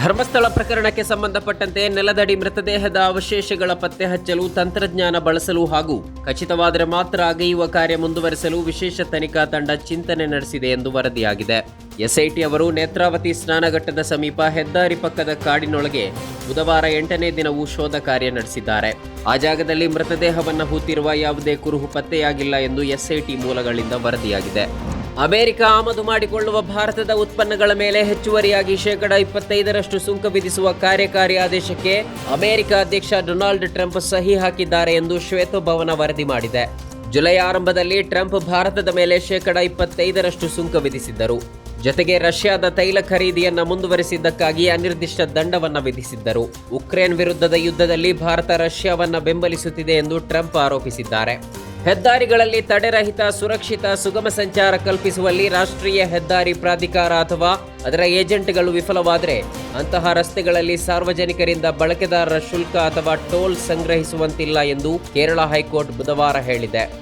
ಧರ್ಮಸ್ಥಳ ಪ್ರಕರಣಕ್ಕೆ ಸಂಬಂಧಪಟ್ಟಂತೆ ನೆಲದಡಿ ಮೃತದೇಹದ ಅವಶೇಷಗಳ ಪತ್ತೆ ಹಚ್ಚಲು ತಂತ್ರಜ್ಞಾನ ಬಳಸಲು ಹಾಗೂ ಖಚಿತವಾದರೆ ಮಾತ್ರ ಅಗೆಯುವ ಕಾರ್ಯ ಮುಂದುವರೆಸಲು ವಿಶೇಷ ತನಿಖಾ ತಂಡ ಚಿಂತನೆ ನಡೆಸಿದೆ ಎಂದು ವರದಿಯಾಗಿದೆ. ಎಸ್ಐಟಿ ಅವರು ನೇತ್ರಾವತಿ ಸ್ನಾನಘಟ್ಟದ ಸಮೀಪ ಹೆದ್ದಾರಿ ಪಕ್ಕದ ಕಾಡಿನೊಳಗೆ ಬುಧವಾರ ಎಂಟನೇ ದಿನವೂ ಶೋಧ ಕಾರ್ಯ ನಡೆಸಿದ್ದಾರೆ. ಆ ಜಾಗದಲ್ಲಿ ಮೃತದೇಹವನ್ನು ಹೂತಿರುವ ಯಾವುದೇ ಕುರುಹು ಪತ್ತೆಯಾಗಿಲ್ಲ ಎಂದು ಎಸ್ಐಟಿ ಮೂಲಗಳಿಂದ ವರದಿಯಾಗಿದೆ. ಅಮೆರಿಕ ಆಮದು ಮಾಡಿಕೊಳ್ಳುವ ಭಾರತದ ಉತ್ಪನ್ನಗಳ ಮೇಲೆ ಹೆಚ್ಚುವರಿಯಾಗಿ ಶೇಕಡ ಇಪ್ಪತ್ತೈದರಷ್ಟು ಸುಂಕ ವಿಧಿಸುವ ಕಾರ್ಯಕಾರಿ ಆದೇಶಕ್ಕೆ ಅಮೆರಿಕ ಅಧ್ಯಕ್ಷ ಡೊನಾಲ್ಡ್ ಟ್ರಂಪ್ ಸಹಿ ಹಾಕಿದ್ದಾರೆ ಎಂದು ಶ್ವೇತಭವನ ವರದಿ ಮಾಡಿದೆ. ಜುಲೈ ಆರಂಭದಲ್ಲಿ ಟ್ರಂಪ್ ಭಾರತದ ಮೇಲೆ ಶೇಕಡ ಇಪ್ಪತ್ತೈದರಷ್ಟು ಸುಂಕ ವಿಧಿಸಿದ್ದರು. ಜೊತೆಗೆ ರಷ್ಯಾದ ತೈಲ ಖರೀದಿಯನ್ನು ಮುಂದುವರೆಸಿದ್ದಕ್ಕಾಗಿ ಅನಿರ್ದಿಷ್ಟ ದಂಡವನ್ನು ವಿಧಿಸಿದ್ದರು. ಉಕ್ರೇನ್ ವಿರುದ್ಧದ ಯುದ್ಧದಲ್ಲಿ ಭಾರತ ರಷ್ಯಾವನ್ನು ಬೆಂಬಲಿಸುತ್ತಿದೆ ಎಂದು ಟ್ರಂಪ್ ಆರೋಪಿಸಿದ್ದಾರೆ. ಹೆದ್ದಾರಿಗಳಲ್ಲಿ ತಡೆರಹಿತ, ಸುರಕ್ಷಿತ, ಸುಗಮ ಸಂಚಾರ ಕಲ್ಪಿಸುವಲ್ಲಿ ರಾಷ್ಟ್ರೀಯ ಹೆದ್ದಾರಿ ಪ್ರಾಧಿಕಾರ ಅಥವಾ ಅದರ ಏಜೆಂಟ್ಗಳು ವಿಫಲವಾದರೆ ಅಂತಹ ರಸ್ತೆಗಳಲ್ಲಿ ಸಾರ್ವಜನಿಕರಿಂದ ಬಳಕೆದಾರರ ಶುಲ್ಕ ಅಥವಾ ಟೋಲ್ ಸಂಗ್ರಹಿಸುವಂತಿಲ್ಲ ಎಂದು ಕೇರಳ ಹೈಕೋರ್ಟ್ ಬುಧವಾರ ಹೇಳಿದೆ.